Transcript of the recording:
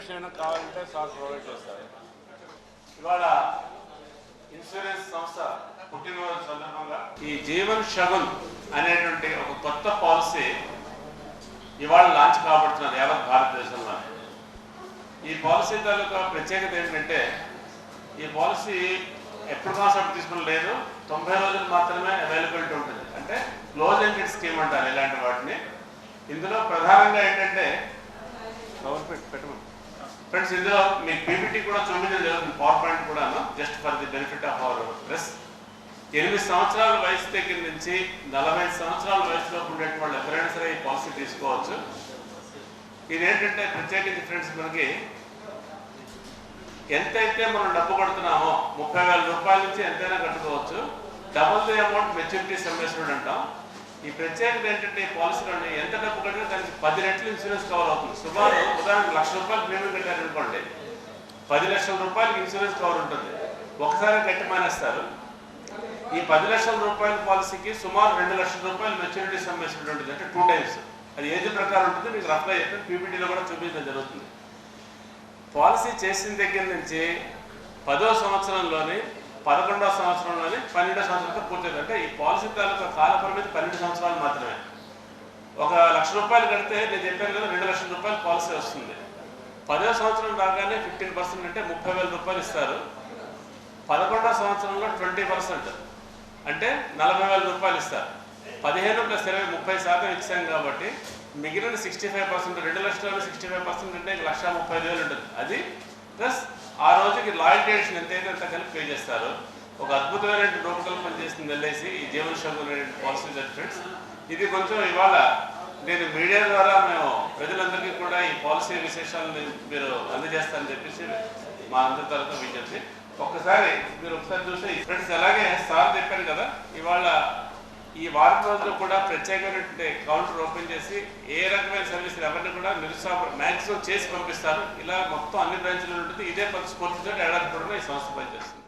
కావాలంటే sir provide చేస్తారు. ఇవాళ ఇన్సూరెన్స్ సంస్థ పుట్టినరోజు సందర్భంగా ఈ జీవన్ షగున్ అనేటువంటి ఒక కొత్త పాలసీ ఇవాళ లాంచ్ కాబడుతున్నది యావత్ భారతదేశంలో. ఈ పాలసీ తాలూకా ప్రత్యేకత ఏంటంటే ఈ పాలసీ ఎప్పుడు కాన్సెప్ట్ తీసుకుని లేదు తొంభై రోజులు మాత్రమే అవైలబిలిటీ ఉంటుంది. అంటే క్లోజ్ ఎండెడ్ స్కీమ్ అంటారు ఇలాంటి వాటిని. ఇందులో ప్రధానంగా ఏంటంటే ఫ్రెండ్స్ ఇందులో మీకు పీపీటీ కూడా చూపించడం జరుగుతుంది పవర్ పాయింట్ కూడా just for the benefit of our press ఎనిమిది సంవత్సరాల వయసు దగ్గర నుంచి నలభై సంవత్సరాల వయసులో ఉండే వాళ్ళు ఎవరైనా సరే ఈ పాలసీ తీసుకోవచ్చు. ఇదేంటంటే ప్రత్యేకించి ఫ్రెండ్స్ మనకి ఎంతైతే మనం డబ్బు కడుతున్నామో ముప్పై వేల రూపాయల నుంచి ఎంతైనా కట్టుకోవచ్చు. Double the amount maturity summation అంటాం ఈ ప్రత్యేకత ఏంటంటే ఈ పాలసీలోని ఎంత డబ్బు కట్టినా దానికి పది రెట్లు ఇన్సూరెన్స్ కవర్ అవుతుంది. సుమారు ఉదాహరణకు లక్ష రూపాయలు ప్రీమియం కట్టారనుకోండి పది లక్షల రూపాయలకి ఇన్సూరెన్స్ కవర్ ఉంటుంది. ఒకసారి కట్టి మానేస్తారు. ఈ పది లక్షల రూపాయల పాలసీకి సుమారు రెండు లక్షల రూపాయలు మెచ్యూరిటీ సమ్మేషన్ ఉంటుంది అంటే టూ టైమ్స్ అది ఏజ్ ప్రకారం ఉంటుంది. మీకు రఫ్గా చెప్పి పీపీటీలో కూడా చూపించడం జరుగుతుంది. పాలసీ చేసిన దగ్గర నుంచి పదో సంవత్సరంలోని పదకొండవ సంవత్సరంలోని పన్నెండో సంవత్సరంతో పూర్తయింది. అంటే ఈ పాలసీ తాలూకా కాల పరిమితి పన్నెండు సంవత్సరాలు మాత్రమే. ఒక లక్ష రూపాయలు కడితే నేను చెప్పాను కదా రెండు లక్షల రూపాయలు పాలసీ వస్తుంది. పదో సంవత్సరం రాగానే ఫిఫ్టీన్ పర్సెంట్ అంటే ముప్పై వేల రూపాయలు ఇస్తారు. పదకొండవ సంవత్సరంలో ట్వంటీ పర్సెంట్ అంటే నలభై వేల రూపాయలు ఇస్తారు. పదిహేను ప్లస్ ఇరవై ముప్పై శాతం ఇచ్చాం కాబట్టి మిగిలిన సిక్స్టీ ఫైవ్ పర్సెంట్ రెండు లక్షల సిక్స్టీ ఫైవ్ పర్సెంట్ అంటే లక్ష ముప్పై ఐదు వేలు ఉంటుంది. అది ప్లస్ ఆ రోజుకి లాయల్టీ ఎడిషన్ ఎంతైతే అంత కలిపి పే చేస్తారు ఒక అద్భుతమైన రూపకల్పన చేసింది ఎల్ఐసి ఈ జీవన శోభ పాలసీ ఫ్రెండ్స్ ఇది కొంచెం ఇవాళ నేను మీడియా ద్వారా మేము ప్రజలందరికీ కూడా ఈ పాలసీ విశేషాలను మీరు అందజేస్తారని చెప్పేసి మా అందరి తరఫున విజ్ఞప్తి. ఒక్కసారి మీరు ఒకసారి చూస్తే ఫ్రెండ్స్ అలాగే సార్ చెప్పారు కదా ఇవాళ ఈ వారం రోజులు కూడా ప్రత్యేకమైనటువంటి కౌంటర్ ఓపెన్ చేసి ఏ రకమైన సర్వీసులు ఎవరిని కూడా నిరుత్సాహ మ్యాక్సిమం చేసి పంపిస్తారు. ఇలా మొత్తం అన్ని బ్రాంచ్లు ఉంటుంది. ఇదే స్ఫూర్తితో ఏడాది కూడా ఈ సంస్థ పనిచేస్తుంది.